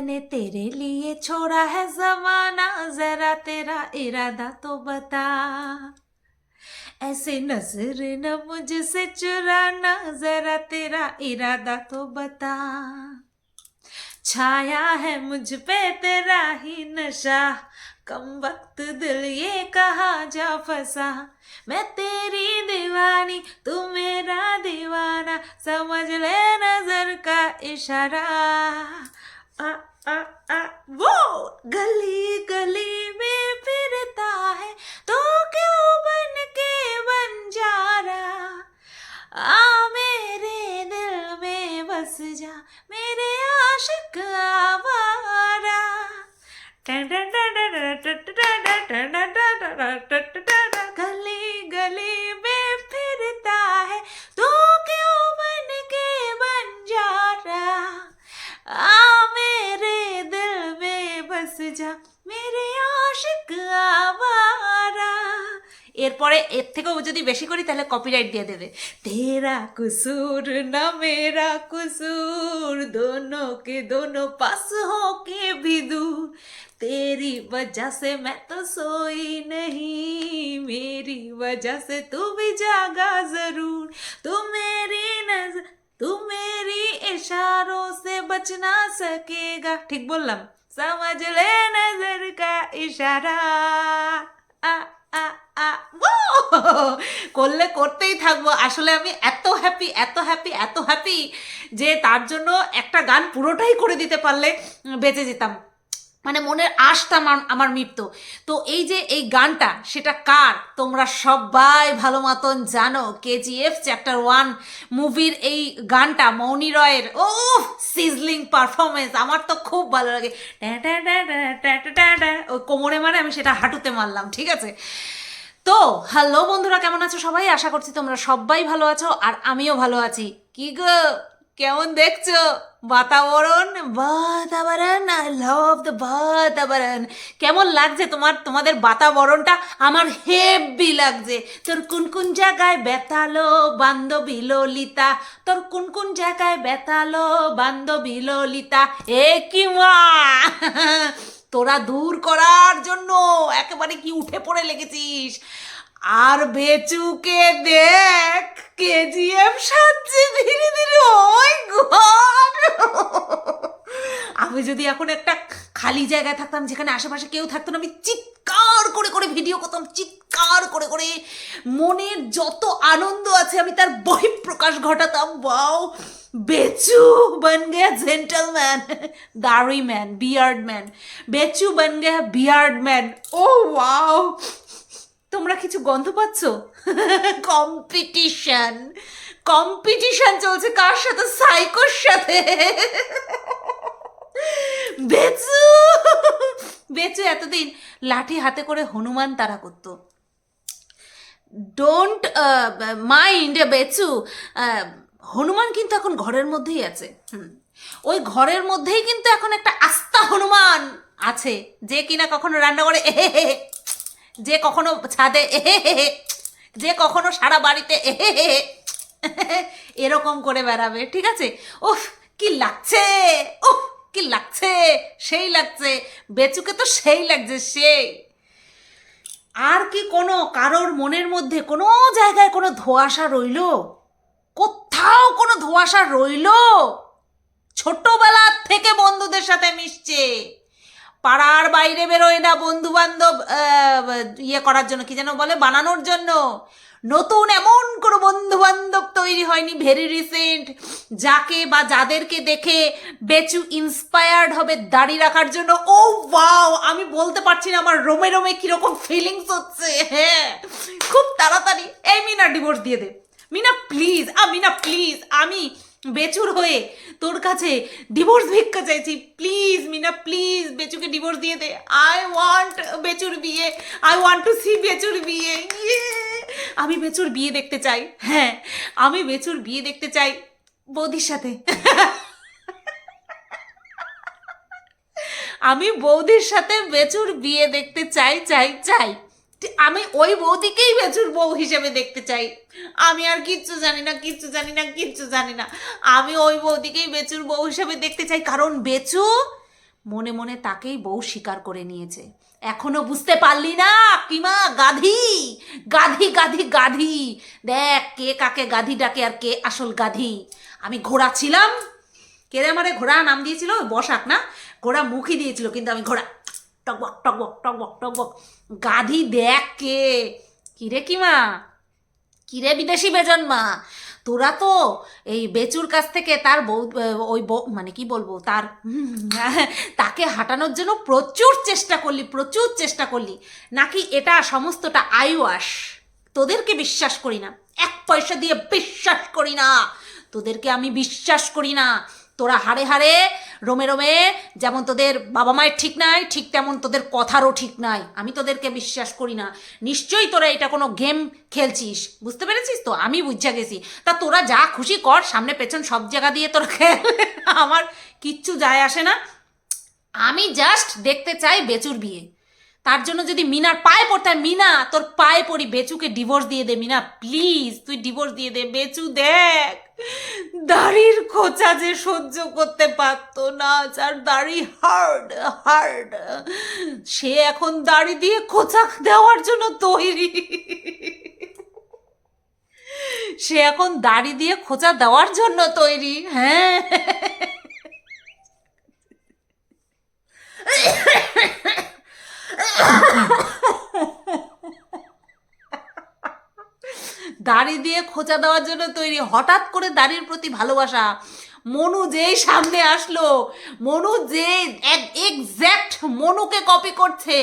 मैंने तेरे लिए छोड़ा है जमाना, जरा तेरा इरादा तो बता। ऐसे नज़र न मुझसे चुराना, जरा तेरा इरादा तो बता। छाया है मुझ पे तेरा ही नशा, कम वक्त दिल ये कहा जा फंसा। मैं तेरी दीवानी, तू मेरा दीवाना, समझ ले नज़र का इशारा। आ आ वो गली गली में फिरता है तो क्यों बन के बंजारा आ मेरे दिल में बस जा मेरे आशिक आवारा এরপরে এর থেকেও যদি বেশি করি তাহলে কপিরাইট দিয়ে দেবে তেরা কুসুর না মেরা কুসুর दोनों के दोनों पास हो के भी दूर तेरी वजह से मैं तो सोई नहीं मेरी वजह से तू भी जागा जरूर तू मेरी नजर तू मेरी इशारों से बच ना सकेगा ঠিক বললাম समझ ले नजर का इशारा আ আ আ ও! করলে করতেই থাকব। আসলে আমি এত হ্যাপি এত হ্যাপি এত হ্যাপি যে তার জন্য একটা গান পুরোটাই করে দিতে পারলে বেঁচে যেতাম। মানে মনের আশটা আমার আমার মৃত্যু তো এই যে এই গানটা, সেটা কার? তোমরা সবাই ভালো মতন জানো কেজিএফ চ্যাপ্টার ওয়ান মুভির এই গানটা, মৌনি রয়ের। ও সিজলিং পারফরমেন্স আমার তো খুব ভালো লাগে। ও কোমরে মানে আমি সেটা হাঁটুতে মারলাম, ঠিক আছে? তো হ্যালো বন্ধুরা, কেমন আছো সবাই? আশা করছি তোমরা সবাই ভালো আছো আর আমিও ভালো আছি। কি গো? কেমন দেখছ? বাতাবরণ? বাতাবরণ আই লাভ দ্য বাতাবরণ। কেমন লাগছে তোমার, তোমাদের বাতাবরণটা? আমার হেভি লাগছে। তোর কোন কোন জায়গায় বেতালো বান্ধবী ললিতা? তোর কোন কোন জায়গায় বেতালো বান্ধবী ললিতা? এ কি মা? তোরা দূর করার জন্য একেবারে কি উঠে পড়ে লেগেছিস? আর বেচুকে দেখ, কেজিএফ সাজছে ধীরে ধীরে, ওই গড আমি যদি এখন একটা খালি জায়গায় থাকতাম যেখানে আশেপাশে কেউ থাকতো না, আমি চিৎকার করে করে ভিডিও করতাম, চিৎকার করে করে। মনের যত আনন্দ আছে আমি তার বহিঃপ্রকাশ ঘটাতাম বাও বেচু বন গয়া জেন্টলম্যান দাড়ি ম্যান বিয়ার্ড ম্যান বেচু বন গয়া বিয়ার্ড ম্যান ও ওয়াও তোমরা কিছু গন্ধ পাচ্ছ? কম্পিটিশন কম্পিটিশন চলছে কার সাথে? সাইকোর সাথে। বেচু। বেচু এতদিন লাঠি হাতে করে হনুমান তারা করতো। Don't mind Bechu. হনুমান কিন্তু এখন ঘরের মধ্যেই আছে। হুম। ওই ঘরের মধ্যেই কিন্তু এখন একটা আস্থা হনুমান আছে, যে কিনা কখনো রান্না করে এহে যে কখনো ছাদে এহে যে কখনো সারা বাড়িতে এহে এরকম করে বেড়াবে, ঠিক আছে? ওহ কি লাগছে ওহ কি লাগছে, সেই লাগছে, বেচুকে তো সেই লাগছে, সেই। আর কি কোনো কারোর মনের মধ্যে কোনো জায়গায় কোনো ধোঁয়াশা রইল? কোথাও কোনো ধোঁয়াশা রইল? ছোটবেলার থেকে বন্ধুদের সাথে মিশছে। পাড়ার বাইরে বেরোয় না বন্ধু বান্ধব ইয়ে করার জন্য, কি যেন বলে, বানানোর জন্য। নতুন এমন কোনো বন্ধু বান্ধব তৈরি হয়নি ভেরি রিসেন্ট যাকে বা যাদেরকে দেখে বেচু ইন্সপায়ার্ড হবে দাড়ি রাখার জন্য। ও ওয়াও আমি বলতে পারছি না আমার রোমে রোমে কীরকম ফিলিংস হচ্ছে। হ্যাঁ খুব তাড়াতাড়ি। এই মিনা ডিভোর্স দিয়ে দে। মিনা প্লিজ আ মিনা প্লিজ আমি বেচুর হয়ে তোর কাছে ডিভোর্স ভিক্ষা চাইছি। প্লিজ মিনা প্লিজ বেচুকে ডিভোর্স দিয়ে দে। আই ওয়ান্ট বেচুর বিয়ে। আই ওয়ান্ট টু সি বেচুর বিয়ে। আমি বেচুর বিয়ে দেখতে চাই। হ্যাঁ আমি বেচুর বিয়ে দেখতে চাই বৌদির সাথে। আমি বৌদির সাথে বেচুর বিয়ে দেখতে চাই চাই চাই। আমি ওই বৌদিকেই বেচুর বউ হিসেবে দেখতে চাই। আমি আর কিচ্ছু জানি না, কিচ্ছু জানি না, কিচ্ছু জানি না। আমি ওই বৌদিকেই বেচুর বউ হিসেবে দেখতে চাই, কারণ বেচু মনে মনে তাকেই বউ স্বীকার করে নিয়েছে। এখনও বুঝতে পারলি না, কিমা, গাধি গাধি গাধি গাধি। দেখ কে কাকে গাধি ডাকে আর কে আসল গাধি। আমি ঘোড়া ছিলাম। কে রে আমারে ঘোড়া নাম দিয়েছিল? বসাক না। ঘোড়া মুখই দিয়েছিল, কিন্তু আমি ঘোড়া। টকবক টকবক টকবক টকবক গাধি দেখ কে। কিরে কিমা? কিরে বিদেশি বেজন মা? তোরা তো এই বেচুর কাছ থেকে তার বউ ওই মানে কি বলব, তার, তাকে হাঁটানোর জন্য প্রচুর চেষ্টা করলি, প্রচুর চেষ্টা করলি। নাকি এটা সমস্তটা আইওয়াস তোদেরকে বিশ্বাস করি না। এক পয়সা দিয়ে বিশ্বাস করি না। তোদেরকে আমি বিশ্বাস করি না। তোরা হাড়ে হাড়ে, রোমে রোমে, যেমন তোদের বাবা মায়ের ঠিক নাই, ঠিক তেমন তোদের কথারও ঠিক নাই। আমি তোদেরকে বিশ্বাস করি না। নিশ্চয়ই তোরা এটা কোনো গেম খেলছিস। বুঝতে পেরেছিস তো? আমি বুঝা গেছি। তা তোরা যা খুশি কর, সামনে পেছন সব জায়গা দিয়ে তোরা খেল। আমার কিচ্ছু যায় আসে না। আমি জাস্ট দেখতে চাই বেচুর বিয়ে। তার জন্য যদি মিনার পায়ে পড়তে মিনা, তোর পায়ে পড়ি। বেচুকে ডিভোর্স দিয়ে দে, মিনা প্লিজ তুই ডিভোর্স দিয়ে দে। বেচু, দেখ। দাড়ির খোঁচা যে সহ্য করতে পারতো না, যার দাড়ি হার্ড হার্ড সে এখন দাড়ি দিয়ে খোঁচা দেওয়ার জন্য তৈরি। সে এখন দাড়ি দিয়ে খোঁচা দেওয়ার জন্য তৈরি হ্যাঁ। দাড়ি দিয়ে খোঁচা দেওয়ার জন্য তৈরি, হঠাৎ করে দাড়ির প্রতি ভালোবাসা। মনু যেই সামনে আসলো, মনু যে এক্স্যাক্ট মনুকে কপি করছে,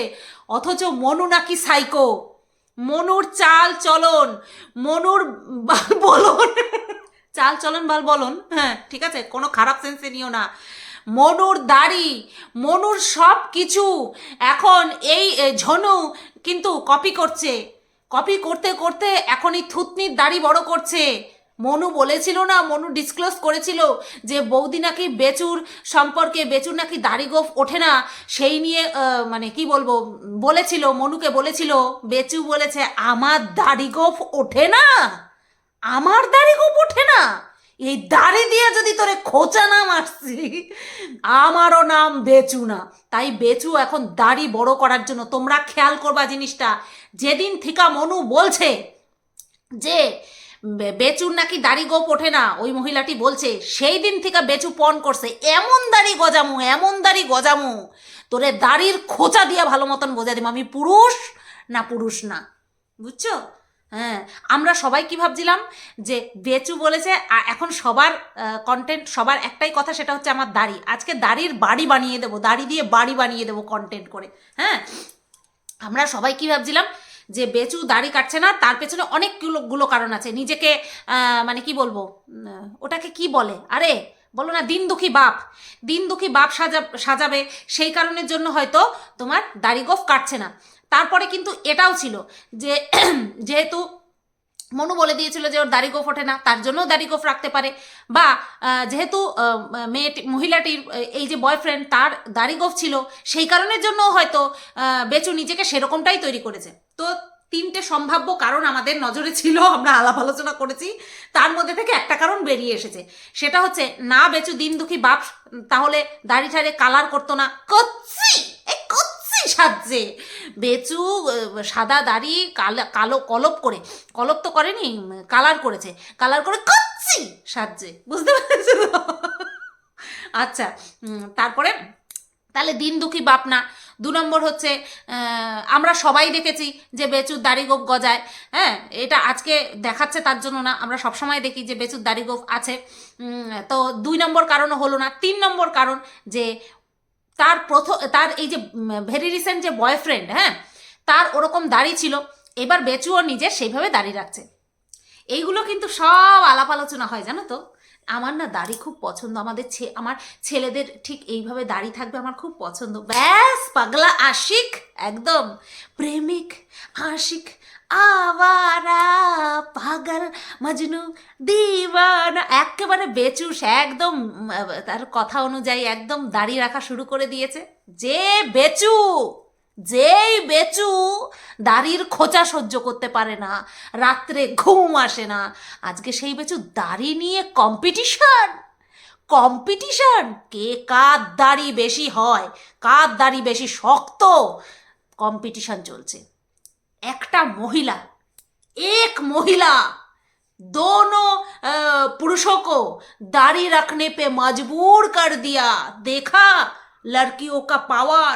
অথচ মনু নাকি সাইকো মনুর চাল চলন, মনুর বাল বলন। চাল চলন, বাল বলন হ্যাঁ ঠিক আছে, কোনো খারাপ সেন্সে নিও না। মনুর দাড়ি, মনুর সব কিছু এখন এই ঝনু কিন্তু কপি করছে। কপি করতে করতে এখন এই থুতনির দাড়ি বড় করছে। মনু বলেছিল না, মনু ডিসক্লোজ করেছিল যে বৌদি নাকি বেচুর সম্পর্কে, বেচুর নাকি দাড়ি গোফ ওঠে না। সেই নিয়ে মানে কি বলব, বলেছিল, মনুকে বলেছিল, বেচু বলেছে, আমার দাড়ি গোফ ওঠে না, আমার দাড়ি গোফ ওঠে না, এই দাড়ি দিয়ে যদি তোরে খোঁচা না মারছি, আমারও নাম বেচু না। তাই বেচু এখন দাড়ি বড় করার জন্য, তোমরা খেয়াল করবা জিনিসটা যেদিন থিকা মনু বলছে যে বেচুর নাকি দাড়ি গোপ ওঠে না, ওই মহিলাটি বলছে, সেই দিন থেকে বেচু পণ করছে, এমন দাড়ি গজামু, এমন দাড়ি গজামু, তোরে দাড়ির খোঁচা দিয়া ভালো মতন বোঝা দিব, আমি পুরুষ না পুরুষ না? বুঝছ? হ্যাঁ আমরা সবাই কি ভাবছিলাম যে, বেচু বলেছে এখন সবার কন্টেন্ট সবার একটাই কথা, সেটা হচ্ছে আমার দাড়ি, আজকে দাড়ির বাড়ি বানিয়ে দেবো, দাড়ি দিয়ে বাড়ি বানিয়ে দেবো কন্টেন্ট করে। হ্যাঁ আমরা সবাই কি ভাবছিলাম যে বেচু দাড়ি কাটছে না, তার পেছনে অনেকগুলো গুলো কারণ আছে। নিজেকে মানে কি বলব ওটাকে কি বলে? আরে, বলো না, দিন দুঃখী বাপ। দিন দুঃখী বাপ সাজা, সাজাবে, সেই কারণের জন্য হয়তো তোমার দাড়ি গোফ কাটছে না। তারপরে কিন্তু এটাও ছিল যে, যেহেতু মনু বলে দিয়েছিল যে ওর দাড়ি গোফ ওঠে না, তার জন্যও দাড়ি গোফ রাখতে পারে। বা যেহেতু মেয়েটি, মহিলাটির, এই যে বয়ফ্রেন্ড তার দাড়ি গোফ ছিল, সেই কারণের জন্য হয়তো বেচু নিজেকে সেরকমটাই তৈরি করেছে। তো তিনটে সম্ভাব্য কারণ আমাদের নজরে ছিল, আমরা আলাপ আলোচনা করেছি, তার মধ্যে থেকে একটা কারণ বেরিয়ে এসেছে। সেটা হচ্ছে, না বেচু দিন দুঃখী বাপ, তাহলে দাড়ি ঠাড়ে কালার করতো না। কচ্ছি! সাজছে। বেচু সাদা দাড়ি, কালো কালো কলপ করে, কলপ তো করেনি কালার করেছে। কালার করে কচ্ছি সাজছে। বুঝতে পেরেছ আচ্ছা তারপরে, তাহলে দিন দুঃখী বাপ না। দু নম্বর হচ্ছে আমরা সবাই দেখেছি যে বেচুর দাড়ি গোপ গজায়। হ্যাঁ এটা আজকে দেখাচ্ছে তার জন্য না, আমরা সবসময় দেখি যে বেচুর দাড়ি গোপ আছে তো দুই নম্বর কারণও হলো না। তিন নম্বর কারণ যে তার প্রথম তার এই যে ভেরি রিসেন্ট যে বয়ফ্রেন্ড হ্যাঁ তার ওরকম দাড়ি ছিল। এবার বেচুও নিজে সেইভাবে দাড়ি রাখছে। এইগুলো কিন্তু সব আলাপ আলোচনা হয়, জানো তো? আমার না দাড়ি খুব পছন্দ, আমাদের আমার ছেলেদের ঠিক এইভাবে দাড়ি থাকবে আমার খুব পছন্দ। ব্যাস, পাগলা আশিক, একদম। প্রেমিক আশিক, আওয়ারা, পাগল, মজনু, দিওয়ানা, একেবারে বেচুস, একদম তার কথা অনুযায়ী একদম দাড়ি রাখা শুরু করে দিয়েছে। যে বেচু! যেই বেচু দাড়ির খোঁচা সহ্য করতে পারে না রাত্রে ঘুম আসে না আজকে সেই বেচু দাড়ি নিয়ে কম্পিটিশন কম্পিটিশন কে কার দাড়ি বেশি হয় কার দাড়ি বেশি শক্ত কম্পিটিশন চলছে একটা মহিলা এক महिला दोनों अ, पुरुषों को दाढ़ी रखने पे मजबूर कर दिया देखा लड़कियों का power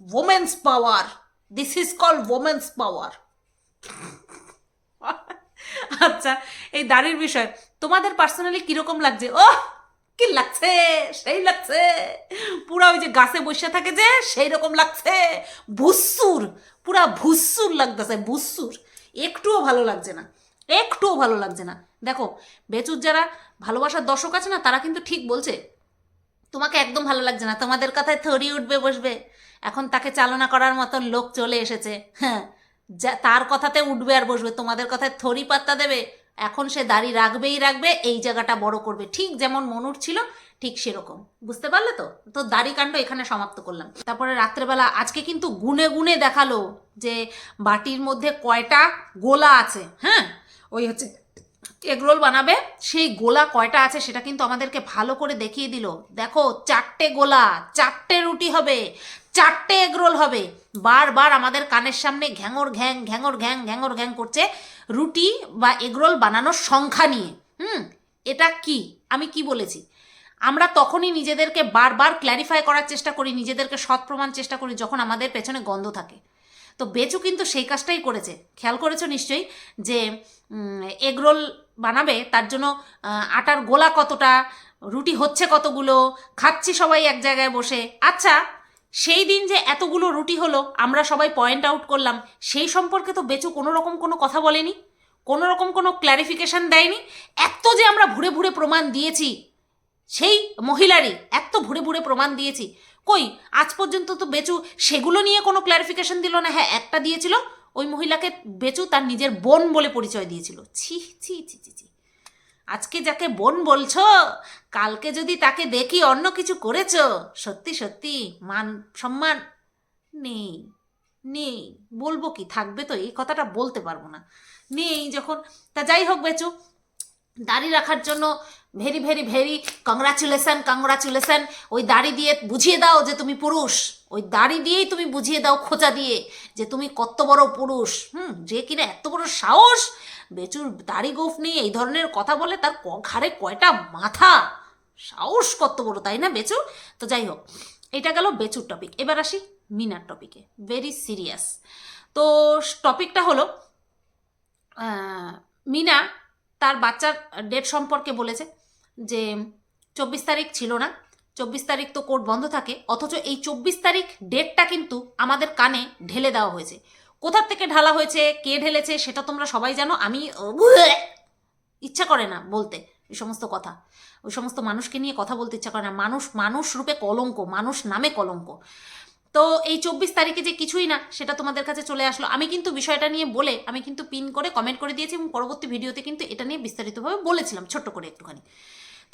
women's power this is call women's power আচ্ছা এই দাড়ির বিষয়। তোমাদের পার্সোনালি কীরকম লাগছে? ও কি লাগছে? সেই লাগছে। পুরা ওই যে গাছে বসে থাকে যে, সেই রকম লাগছে। ভুসুর, পুরা ভুসুর লাগতেছে, ভুসুর। একটুও ভালো লাগছে না। একটুও ভালো লাগছে না। দেখো, বেচুর যারা ভালোবাসার দর্শক আছে না, তারা কিন্তু ঠিক বলছে। তোমাকে একদম ভালো লাগছে না। তোমাদের কথায় থরি উঠবে, বসবে। এখন তাকে চালনা করার মতন লোক চলে এসেছে। হ্যাঁ যা, তার কথাতে উঠবে আর বসবে, তোমাদের কথায় থরি পাত্তা দেবে। এখন সে দাড়ি রাখবেই রাখবে, এই জায়গাটা বড় করবে। ঠিক যেমন মনুর ছিল, ঠিক সেরকম। বুঝতে পারলে তো? তো দাড়ি কাণ্ড এখানে সমাপ্ত করলাম। তারপরে রাত্রেবেলা, আজকে কিন্তু গুনে গুনে দেখাল যে বাটির মধ্যে কয়টা গোলা আছে। হ্যাঁ ওই হচ্ছে এগরোল বানাবে, সেই গোলা কয়টা আছে সেটা কিন্তু আমাদেরকে ভালো করে দেখিয়ে দিল। দেখো, চারটে গোলা, চারটে রুটি হবে। চারটে এগরোল হবে। বারবার আমাদের কানের সামনে ঘ্যাঙর ঘ্যাং ঘ্যাঙর ঘ্যাং ঘ্যাঙর ঘ্যাং করছে রুটি বা এগরোল বানানোর সংখ্যা নিয়ে। হুম, এটা কি? আমি কি বলেছি? আমরা তখনই নিজেদেরকে বারবার ক্ল্যারিফাই করার চেষ্টা করি, নিজেদেরকে সৎ প্রমাণ চেষ্টা করি যখন আমাদের পেছনে গন্ধ থাকে। তো বেচু কিন্তু সেই কাজটাই করেছে। খেয়াল করেছ নিশ্চয়ই যে এগরোল বানাবে, তার জন্য আটার গোলা কতটা, রুটি হচ্ছে কতগুলো, খাচ্ছি সবাই এক জায়গায় বসে। আচ্ছা সেই দিন যে এতগুলো রুটি হলো, আমরা সবাই পয়েন্ট আউট করলাম, সেই সম্পর্কে তো বেচু কোনো রকম কোনো কথা বলেনি, কোনো রকম কোনো ক্ল্যারিফিকেশন দেয়নি। এত যে আমরা ভুরে ভুরে প্রমাণ দিয়েছি, সেই মহিলারই এত ভুরে ভুরে প্রমাণ দিয়েছি। কই, আজ পর্যন্ত তো বেচু সেগুলো নিয়ে কোনো ক্ল্যারিফিকেশন দিল না হ্যাঁ একটা দিয়েছিল, ওই মহিলাকে বেচু তার নিজের বোন বলে পরিচয় দিয়েছিল। ছি ছি ছি ছি ছি। আজকে যাকে বোন বলছ, কালকে যদি তাকে দেখি অন্য কিছু করেছ, সত্যি সত্যি মান সম্মান নেই নেই। বলব কি, থাকবে তো, এই কথাটা বলতে পারব না। নেই যখন, তা যাই হোক বেচু, দাড়ি রাখার জন্য very very very congratulation congratulation ওই দাড়ি দিয়ে বুঝিয়ে দাও যে তুমি পুরুষ। ওই দাড়ি দিয়েই তুমি বুঝিয়ে দাও খোঁচা দিয়ে যে তুমি কত বড় পুরুষ। হুম, যে কিনা এত বড় সাহস। বেচুর দাড়ি গোফ নিয়ে এই ধরনের কথা বলে তার ঘাড়ে কয়টা মাথা? সাহস কত বড়, তাই না বেচু তো যাই হোক, এটা গেল বেচুর টপিক এবার আসি মিনার টপিকে ভেরি সিরিয়াস তো টপিকটা হলো মিনা তার বাচ্চার ডেট সম্পর্কে বলেছে। যে চব্বিশ তারিখ ছিল না, চব্বিশ তারিখ তো কোর্ট বন্ধ থাকে, অথচ এই চব্বিশ তারিখ ডেটটা কিন্তু আমাদের কানে ঢেলে দেওয়া হয়েছে। কোথার থেকে ঢালা হয়েছে, কে ঢেলেছে সেটা তোমরা সবাই জানো, আমি, ইচ্ছা করে না বলতে এই সমস্ত কথা। ওই সমস্ত মানুষকে নিয়ে কথা বলতে ইচ্ছা করে না। মানুষ মানুষ রূপে কলঙ্ক, মানুষ নামে কলঙ্ক। তো এই চব্বিশ তারিখে যে কিছুই না, সেটা তোমাদের কাছে চলে আসলো। আমি কিন্তু বিষয়টা নিয়ে বলে, আমি কিন্তু পিন করে কমেন্ট করে দিয়েছি এবং পরবর্তী ভিডিওতে কিন্তু এটা নিয়ে বিস্তারিতভাবে বলেছিলাম, ছোট্ট করে একটুখানি।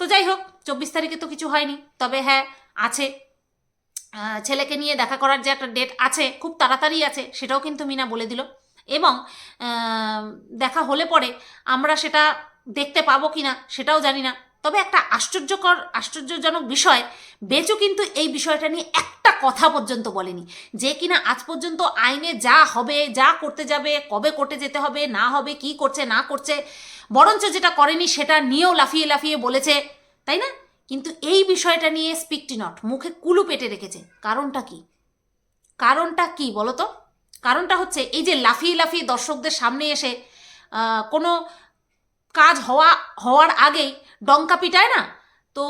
তো যাই হোক, চব্বিশ তারিখে তো কিছু হয়নি। তবে হ্যাঁ আছে। ছেলেকে নিয়ে দেখা করার যে একটা ডেট আছে, খুব তাড়াতাড়ি আছে, সেটাও কিন্তু মিনা বলে দিল। এবং দেখা হলে পরে আমরা সেটা দেখতে পাবো কি না সেটাও জানি না। তবে একটা আশ্চর্যকর, আশ্চর্যজনক বিষয়, বেচু কিন্তু এই বিষয়টা নিয়ে একটা কথা পর্যন্ত বলেনি। যে কিনা আজ পর্যন্ত আইনে যা হবে, যা করতে যাবে, কবে কোর্টে যেতে হবে, না হবে, কি করছে, না করছে, বরঞ্চ যেটা করেনি সেটা নিয়েও লাফিয়ে লাফিয়ে বলেছে, তাই না? কিন্তু এই বিষয়টা নিয়ে স্পিকটি নট মুখে কুলু পেটে রেখেছে। কারণটা কি? কারণটা কি বলো তো কারণটা হচ্ছে এই যে লাফিয়ে লাফিয়ে দর্শকদের সামনে এসে কোনো কাজ হওয়া, হওয়ার আগেই ডঙ্কা পিটায় না? তো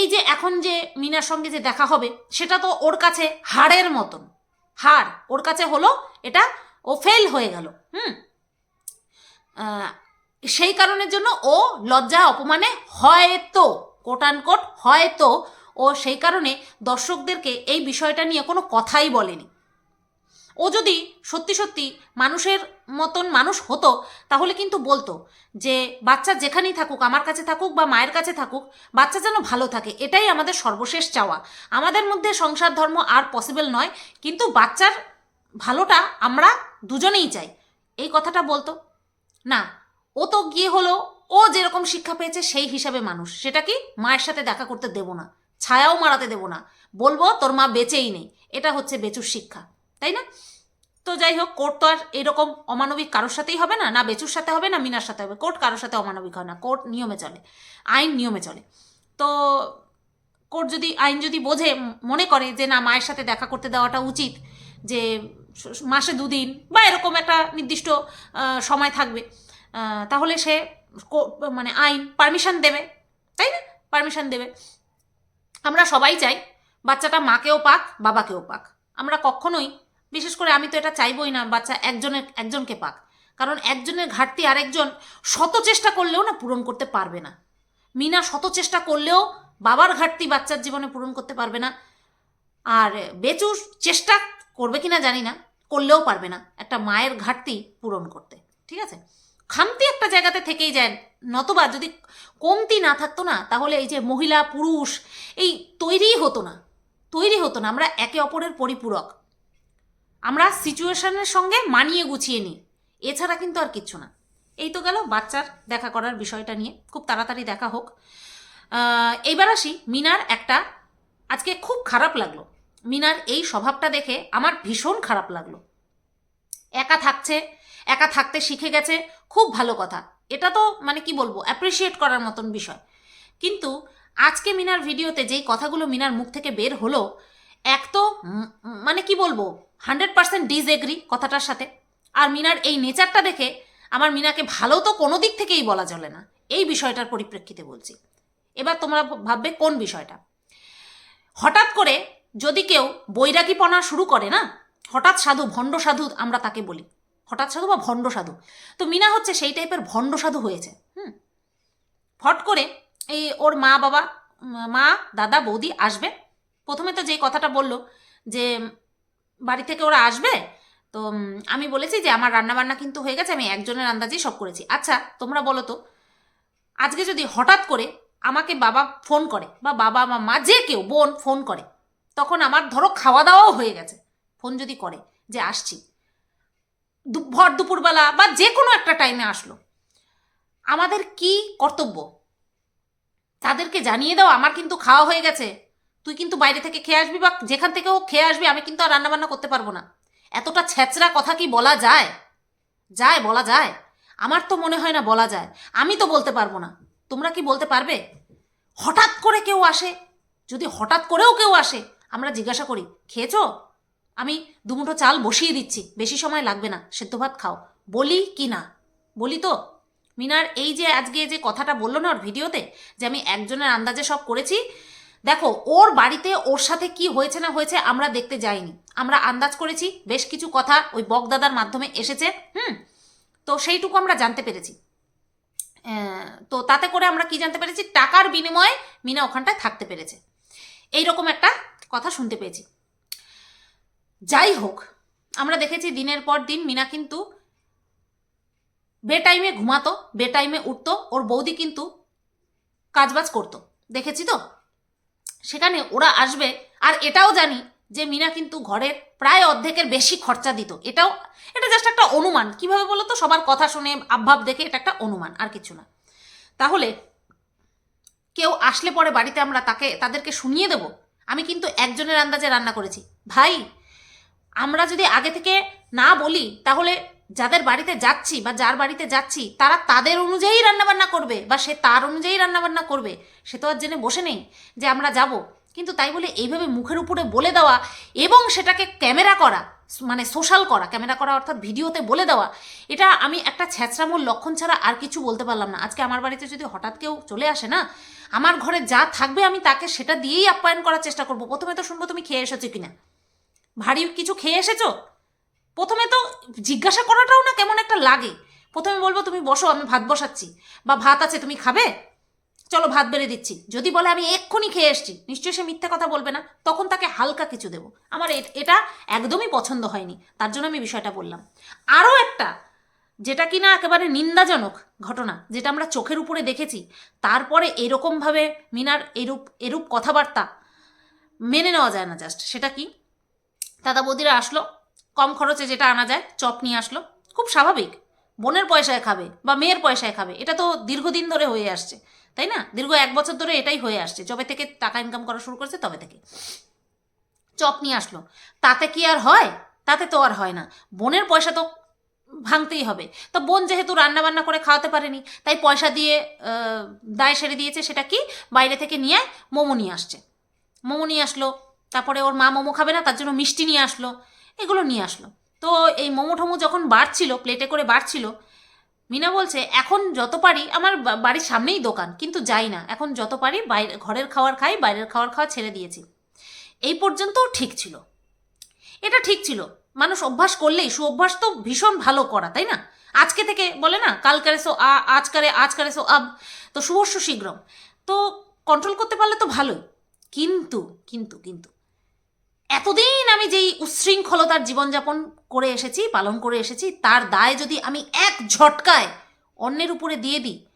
এই যে এখন যে মিনার সঙ্গে যে দেখা হবে, সেটা তো ওর কাছে হাড়ের মতন। হাড়, ওর কাছে হলো, এটা ও ফেল হয়ে গেল, হুম? সেই কারণের জন্য ও লজ্জা, অপমানে হয়তো কোটান কোট হয়তো ও সেই কারণে দর্শকদেরকে এই বিষয়টা নিয়ে কোনো কথাই বলেনি। ও যদি সত্যি সত্যি মানুষের মতন মানুষ হতো, তাহলে কিন্তু বলতো যে বাচ্চা যেখানেই থাকুক, আমার কাছে থাকুক বা মায়ের কাছে থাকুক, বাচ্চা যেন ভালো থাকে, এটাই আমাদের সর্বশেষ চাওয়া। আমাদের মধ্যে সংসার ধর্ম আর পসিবল নয়, কিন্তু বাচ্চার ভালোটা আমরা দুজনেই চাই। এই কথাটা বলতো। না, ও তো গিয়ে হলো, ও যেরকম শিক্ষা পেয়েছে সেই হিসাবে মানুষ। সেটা কি মায়ের সাথে দেখা করতে দেব না, ছায়াও মারাতে দেব না। বলব তোর মা বেঁচেই নেই, এটা হচ্ছে বেচুর শিক্ষা। তাই না? তো যাই হোক, কোর্ট তো আর এরকম অমানবিক কারোর সাথেই হবে না না বেচুর সাথে হবে, না মিনার সাথে হবে। কোর্ট কারোর সাথে অমানবিক হয় না। কোর্ট নিয়মে চলে। আইন নিয়মে চলে। তো কোর্ট যদি, আইন যদি বোঝে মনে করে যে না, মায়ের সাথে দেখা করতে দেওয়াটা উচিত, যে মাসে দুদিন বা এরকম একটা নির্দিষ্ট সময় থাকবে তাহলে সে মানে আইন পারমিশন দেবে। তাই না? পারমিশন দেবে। আমরা সবাই চাই, বাচ্চাটা মাকেও পাক, বাবাকেও পাক। আমরা কখনোই বিশেষ করে আমি তো এটা চাইবই না, বাচ্চা একজনের, একজনকে পাক। কারণ একজনের ঘাটতি আরেকজন শত চেষ্টা করলেও না পূরণ করতে পারবে না। মিনা শত চেষ্টা করলেও বাবার ঘাটতি বাচ্চার জীবনে পূরণ করতে পারবে না। আর বেচু চেষ্টা করবে কিনা জানি না, করলেও পারবে না। একটা মায়ের ঘাটতি পূরণ করতে, ঠিক আছে? খামতি একটা জায়গাতে থেকেই যায়, নতবা যদি কমতি না থাকতো না, তাহলে এই যে মহিলা, পুরুষ, এই তৈরিই হতো না। তৈরি হতো না, আমরা একে অপরের পরিপূরক। আমরা সিচুয়েশনের সঙ্গে মানিয়ে গুছিয়ে নিই। এছাড়া কিন্তু আর কিচ্ছু না। এই তো গেল বাচ্চার দেখা করার বিষয়টা নিয়ে। খুব তাড়াতাড়ি দেখা হোক। এইবার আসি মিনার একটা আজকে খুব খারাপ লাগল। মিনার এই স্বভাবটা দেখে আমার ভীষণ খারাপ লাগল। একা থাকছে, একা থাকতে শিখে গেছে, খুব ভালো কথা। এটা তো মানে কি বলব অ্যাপ্রিসিয়েট করার মতন বিষয়। কিন্তু আজকে মিনার ভিডিওতে যেই কথাগুলো মিনার মুখ থেকে বের হলো এক তো মানে কি বলব হান্ড্রেড পার্সেন্ট ডিসএগ্রি কথাটার সাথে। আর মিনার এই নেচারটা দেখে আমার মিনাকে ভালো তো কোনো দিক থেকেই বলা চলে না। এই বিষয়টার পরিপ্রেক্ষিতে বলছি। এবার তোমরা ভাববে কোন বিষয়টা? হঠাৎ করে যদি কেউ বৈরাগীপনা শুরু করে না, হঠাৎ সাধু, ভণ্ড সাধু আমরা তাকে বলি। হঠাৎ সাধু বা ভণ্ড সাধু? তো মিনা হচ্ছে সেই টাইপের ভণ্ড সাধু হয়েছে, হুম। ফট করে এই ওর মা বাবা মা, দাদা, বৌদি আসবে। প্রথমে তো যেই কথাটা বলল যে, বাড়ি থেকে ওরা আসবে, তো আমি বলেছি যে আমার রান্নাবান্না কিন্তু হয়ে গেছে, আমি একজনের আন্দাজেই সব করেছি। আচ্ছা তোমরা বলো তো, আজকে যদি হঠাৎ করে আমাকে বাবা ফোন করে, বা বাবা, বা মা, যে কেউ, বোন ফোন করে, তখন আমার ধরো খাওয়া দাওয়াও হয়ে গেছে, ফোন যদি করে যে আসছি। ভর দুপুরবেলা বা যে কোনো একটা টাইমে আসলো। আমাদের কি কর্তব্য? তাদেরকে জানিয়ে দাও, আমার কিন্তু খাওয়া হয়ে গেছে। তুই কিন্তু বাইরে থেকে খেয়ে আসবি বা যেখান থেকেও খেয়ে আসবি, আমি কিন্তু আর রান্নাবান্না করতে পারব না। এতটা ছেঁচড়া কথা কি বলা যায়? যায়, বলা যায়। আমার তো মনে হয় না বলা যায়। আমি তো বলতে পারব না। তোমরা কি বলতে পারবে? হঠাৎ করে কেউ আসে? যদি হঠাৎ করেও কেউ আসে, আমরা জিজ্ঞাসা করি, খেয়েছো? আমি দুমুঠো চাল বসিয়ে দিচ্ছি, বেশি সময় লাগবে না, সেদ্ধ ভাত খাও। বলি কি না? বলি তো। মিনার, এই যে আজকে যে কথাটা বলল না ওর ভিডিওতে, যে আমি একজনের আন্দাজে সব করেছি দেখো, ওর বাড়িতে ওর সাথে কি হয়েছে না হয়েছে আমরা দেখতে যাইনি। আমরা আন্দাজ করেছি, বেশ কিছু কথা ওই বকদাদার মাধ্যমে এসেছে, হুম? তো সেইটুকু আমরা জানতে পেরেছি। তো তাতে করে আমরা কি জানতে পেরেছি? টাকার বিনিময়ে মিনা ওখানটায় থাকতে পেরেছে। এই রকম একটা কথা শুনতে পেয়েছি। যাই হোক, আমরা দেখেছি দিনের পর দিন মিনা কিন্তু বে টাইমে ঘুমাতো বে টাইমে উঠতো, ওর বৌদি কিন্তু কাজবাজ করতো। দেখেছি তো? সেখানে ওরা আসবে। আর এটাও জানি যে মিনা কিন্তু ঘরের প্রায় অর্ধেকের বেশি খরচা দিত। এটাও, এটা জাস্ট একটা অনুমান। কীভাবে বলো তো সবার কথা শুনে, আবভাব দেখে এটা একটা অনুমান, আর কিছু না। তাহলে কেউ আসলে পরে বাড়িতে আমরা তাকে, তাদেরকে শুনিয়ে দেব? আমি কিন্তু একজনের আন্দাজে রান্না করেছি। ভাই, আমরা যদি আগে থেকে না বলি, তাহলে যাদের বাড়িতে যাচ্ছি বা যার বাড়িতে যাচ্ছি, তারা তাদের অনুযায়ী রান্নাবান্না করবে বা সে তার অনুযায়ী রান্নাবান্না করবে, সে তো আর জেনে বসে নেই যে আমরা যাব। কিন্তু তাই বলে এইভাবে মুখের উপরে বলে দেওয়া এবং সেটাকে ক্যামেরা করা মানে সোশ্যাল করা, ক্যামেরা করা অর্থাৎ ভিডিওতে বলে দেওয়া, এটা আমি একটা ছ্যাঁচড়ামোর লক্ষণ ছাড়া আর কিছু বলতে পারলাম না। আজকে আমার বাড়িতে যদি হঠাৎ কেউ চলে আসে না, আমার ঘরে যা থাকবে আমি তাকে সেটা দিয়েই আপ্যায়ন করার চেষ্টা করব। প্রথমে তো শুনব তুমি খেয়ে এসেছ কিনা। ভারী কিছু খেয়ে এসেছ? প্রথমে তো জিজ্ঞাসা করাটাও না কেমন একটা লাগে। প্রথমে বলব, তুমি বসো, আমি ভাত বসাচ্ছি। বা ভাত আছে, তুমি খাবে? চলো ভাত বেড়ে দিচ্ছি। যদি বলে, আমি এক্ষুনি খেয়ে এসছি। নিশ্চয়ই সে মিথ্যে কথা বলবে না। তখন তাকে হালকা কিছু দেবো। আমার এটা একদমই পছন্দ হয়নি। তার জন্য আমি বিষয়টা বললাম। আরও একটা, যেটা কিনা একেবারে নিন্দাজনক ঘটনা, যেটা আমরা চোখের উপরে দেখেছি, তারপরে এরকমভাবে মিনার এরূপ এরূপ কথাবার্তা মেনে নেওয়া যায় না জাস্ট সেটা কি? দাদা বৌদিরা আসলো কম খরচে যেটা আনা যায়, চপ নিয়ে আসলো। খুব স্বাভাবিক। বোনের পয়সায় খাবে বা মেয়ের পয়সায় খাবে, এটা তো দীর্ঘদিন ধরে হয়ে আসছে, তাই না? দীর্ঘ এক বছর ধরে এটাই হয়ে আসছে, যবে থেকে টাকা ইনকাম করা শুরু করেছে তবে থেকে। চপ নিয়ে আসলো। তাতে কি আর হয়? তাতে তো আর হয় না। বোনের পয়সা তো ভাঙতেই হবে। তো বোন যেহেতু রান্না বান্না করে খাওয়াতে পারেনি, তাই পয়সা দিয়ে দায় সেরে দিয়েছে সেটা কি? বাইরে থেকে নিয়ে মোমো নিয়ে আসছে। মোমো নিয়ে আসলো, তারপরে ওর মা মোমো খাবে না, তার জন্য মিষ্টি নিয়ে আসলো। এগুলো নিয়ে আসলো। তো এই মোমো ঠোমো যখন বাড়ছিল প্লেটে করে বাড়ছিল, মিনা বলছে, এখন যত পারি, আমার বাড়ির সামনেই দোকান, কিন্তু যাই না। এখন যত পারি, বাইরে, ঘরের খাওয়ার খাই, বাইরের খাওয়ার খাওয়া ছেড়ে দিয়েছি। এই পর্যন্তও ঠিক ছিল। এটা ঠিক ছিল। মানুষ অভ্যাস করলেই, সুঅভ্যাস তো ভীষণ ভালো করা, তাই না? আজকে থেকে বলে না কাল করে সো আ আজ করে আজ করে সো আব, তো শুভস্য শীঘ্রম। তো কন্ট্রোল করতে পারলে তো ভালোই। কিন্তু কিন্তু কিন্তু এতদিন আমি যেই উচ্ছৃঙ্খলতার জীবনযাপন করে এসেছি, পালন করে এসেছি, তার দায় যদি আমি এক ঝটকায় অন্যের উপরে দিয়ে দিই,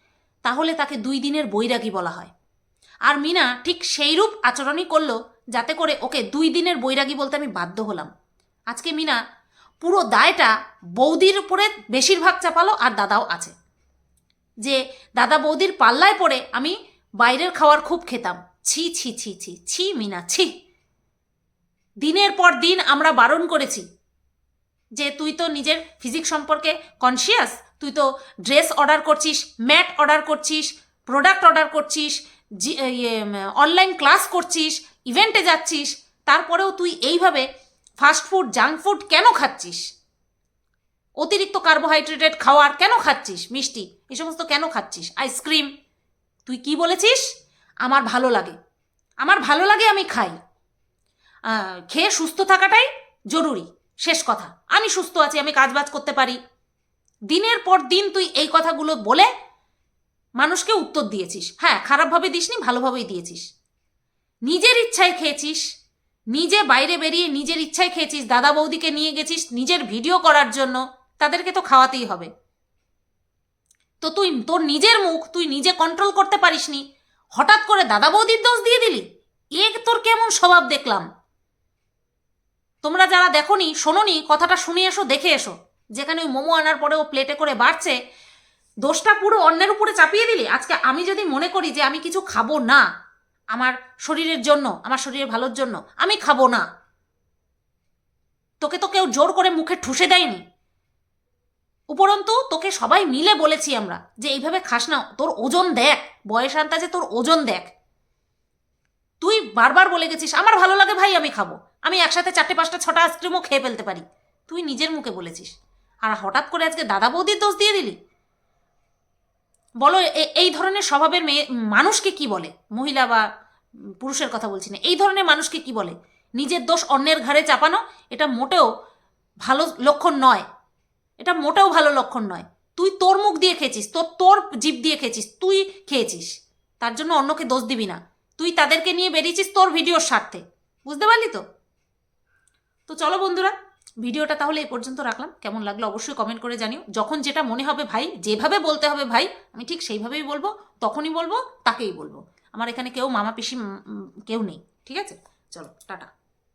তাহলে তাকে দুই দিনের বৈরাগী বলা হয়। আর মিনা ঠিক সেইরূপ আচরণই করল যাতে করে ওকে দুই দিনের বৈরাগী বলতে আমি বাধ্য হলাম। আজকে মিনা পুরো দায়টা বৌদির উপরে বেশিরভাগ চাপালো আর দাদাও আছে। যে দাদা বৌদির পাল্লায় পড়ে আমি বাইরের খাবার খুব খেতাম। ছি ছি ছি ছি ছি, মিনা, ছি। দিনের পর দিন আমরা বারণ করেছি যে তুই তো নিজের ফিজিক্স সম্পর্কে কনসিয়াস তুই তো ড্রেস অর্ডার করছিস ম্যাট অর্ডার করছিস প্রোডাক্ট অর্ডার করছিস অনলাইন ক্লাস করছিস ইভেন্টে যাচ্ছিস, তারপরেও তুই এইভাবে ফাস্ট ফুড জাঙ্ক ফুড কেন খাচ্ছিস? অতিরিক্ত কার্বোহাইড্রেটেড খাওয়ার কেন খাচ্ছিস? মিষ্টি, এই সমস্ত কেন খাচ্ছিস? আইসক্রিম তুই কি বলেছিস? আমার ভালো লাগে। আমার ভালো লাগে আমি খাই। খেয়ে সুস্থ থাকাটাই জরুরি। শেষ কথা। আমি সুস্থ আছি, আমি কাজবাজ করতে পারি। দিনের পর দিন তুই এই কথাগুলো বলে মানুষকে উত্তর দিয়েছিস। হ্যাঁ খারাপভাবে দিসনি, ভালোভাবেই দিয়েছিস। নিজের ইচ্ছায় খেয়েছিস, নিজে বাইরে বেরিয়ে নিজের ইচ্ছায় খেয়েছিস, দাদা বৌদিকে নিয়ে গেছিস নিজের ভিডিও করার জন্য, তাদেরকে তো খাওয়াতেই হবে। তো তুই, তোর নিজের মুখ তুই নিজে কন্ট্রোল করতে পারিসনি। হঠাৎ করে দাদা বৌদির দোষ দিয়ে দিলি? এ তোর কেমন স্বভাব দেখলাম? তোমরা যারা দেখোনি, শোনোনি, কথাটা শুনে এসো, দেখে এসো। যেখানে ওই মোমো আনার পরে ও প্লেটে করে বাড়ছে, দোষটা পুরো অন্যের উপরে চাপিয়ে দিলি? আজকে আমি যদি মনে করি যে আমি কিছু খাব না, আমার শরীরের জন্য, আমার শরীরের ভালোর জন্য, আমি খাব না। তোকে তো কেউ জোর করে মুখে ঠুসে দেয়নি। উপরন্তু, তোকে সবাই মিলে বলেছি আমরা যে এইভাবে খাস না, তোর ওজন দেখ, বয়স আন্তাজে তোর ওজন দেখ। তুই বারবার বলে গেছিস, আমার ভালো লাগে ভাই, আমি খাব। আমি একসাথে চারটে, পাঁচটা, ছটা আইসক্রিমও খেয়ে ফেলতে পারি। তুই নিজের মুখে বলেছিস। আর হঠাৎ করে আজকে দাদা বৌদির দোষ দিয়ে দিলি? বলো এই ধরনের স্বভাবের মেয়ে মানুষকে কি বলে? মহিলা বা পুরুষের কথা বলছি না। এই ধরনের মানুষকে কি বলে? নিজের দোষ অন্যের ঘাড়ে চাপানো, এটা মোটেও ভালো লক্ষণ নয়। এটা মোটেও ভালো লক্ষণ নয়। তুই তোর মুখ দিয়ে খেয়েছিস, তোর তোর জিভ দিয়ে খেয়েছিস, তুই খেয়েছিস। তার জন্য অন্যকে দোষ দিবি না। তুই তাদেরকে নিয়ে বেরিয়েছিস তোর ভিডিওর স্বার্থে। বুঝতে পারলি তো? তো চলো বন্ধুরা, ভিডিওটা তাহলে এই পর্যন্ত রাখলাম। কেমন লাগল অবশ্যই কমেন্ট করে জানিও। যখন যেটা মনে হবে ভাই, যেভাবে বলতে হবে ভাই, আমি ঠিক সেইভাবেই বলব, তখনই বলব, তাকেই বলব। আমার এখানে কেউ মামা পিসি কেউ নেই, ঠিক আছে? চলো, টাটা।